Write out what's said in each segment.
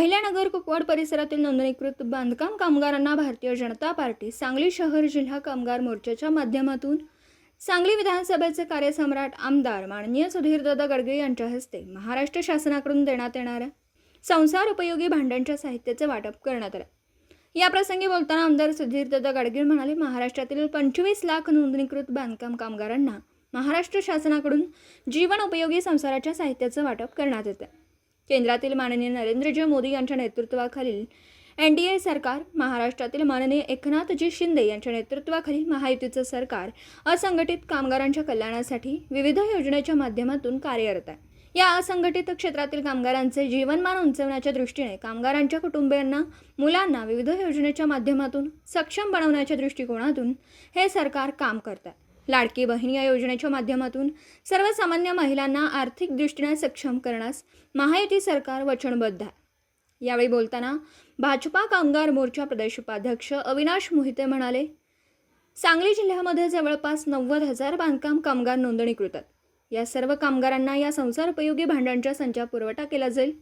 अहिल्यानगर कुपवाड परिसरातील नोंदणीकृत बांधकाम कामगारांना भारतीय जनता पार्टी सांगली शहर जिल्हा कामगार मोर्चाच्या माध्यमातून सांगली विधानसभेचे कार्यसम्राट आमदार माननीय सुधीरदादा गडगे यांच्या हस्ते महाराष्ट्र शासनाकडून देण्यात येणाऱ्या संसार उपयोगी भांड्यांच्या साहित्याचे वाटप करण्यात आले. याप्रसंगी बोलताना आमदार सुधीरदादा गडगीळ म्हणाले महाराष्ट्रातील पंचवीस लाख नोंदणीकृत बांधकाम कामगारांना महाराष्ट्र शासनाकडून जीवन उपयोगी संसाराच्या साहित्याचं वाटप करण्यात येतं. केंद्रातील माननीय नरेंद्रजी मोदी यांच्या नेतृत्वाखालील एन डी ए सरकार महाराष्ट्रातील माननीय एकनाथजी शिंदे यांच्या नेतृत्वाखाली महायुतीचं सरकार असंघटित कामगारांच्या कल्याणासाठी विविध योजनेच्या माध्यमातून कार्यरत आहे. या असंघटित क्षेत्रातील कामगारांचे जीवनमान उंचवण्याच्या दृष्टीने कामगारांच्या कुटुंबियांना मुलांना विविध योजनेच्या माध्यमातून सक्षम बनवण्याच्या दृष्टिकोनातून हे सरकार काम करत आहे. लाडकी बहीण या योजनेच्या माध्यमातून सर्वसामान्य महिलांना आर्थिक दृष्टीने सक्षम करण्यास महायुती सरकार वचनबद्ध आहे. यावेळी बोलताना भाजपा कामगार मोर्चा प्रदेश उपाध्यक्ष अविनाश मोहिते म्हणाले सांगली जिल्ह्यामध्ये जवळपास नव्वद हजार बांधकाम कामगार नोंदणीकृत आहेत. या सर्व कामगारांना या संसार उपयोगी भांड्यांच्या संचा पुरवठा केला जाईल.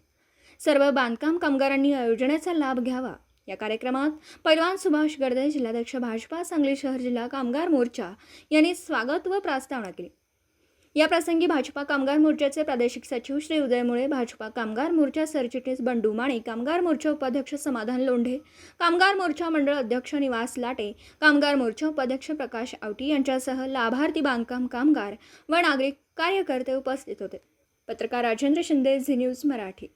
सर्व बांधकाम कामगारांनी या योजनेचा लाभ घ्यावा. या कार्यक्रमात पैलवान सुभाष गर्दे जिल्हाध्यक्ष भाजपा सांगली शहर जिल्हा कामगार मोर्चा यांनी स्वागत व प्रास्तावना केली. या प्रसंगी भाजपा कामगार मोर्चाचे प्रादेशिक सचिव श्री उदय मुळे भाजपा कामगार मोर्चा सरचिटणीस बंडू माणे कामगार मोर्चा उपाध्यक्ष समाधान लोंढे कामगार मोर्चा मंडळ अध्यक्ष निवास लाटे कामगार मोर्चा उपाध्यक्ष प्रकाश आवटी यांच्यासह लाभार्थी बांधकाम कामगार व नागरिक कार्यकर्ते उपस्थित होते. पत्रकार राजेंद्र शिंदे झी न्यूज मराठी.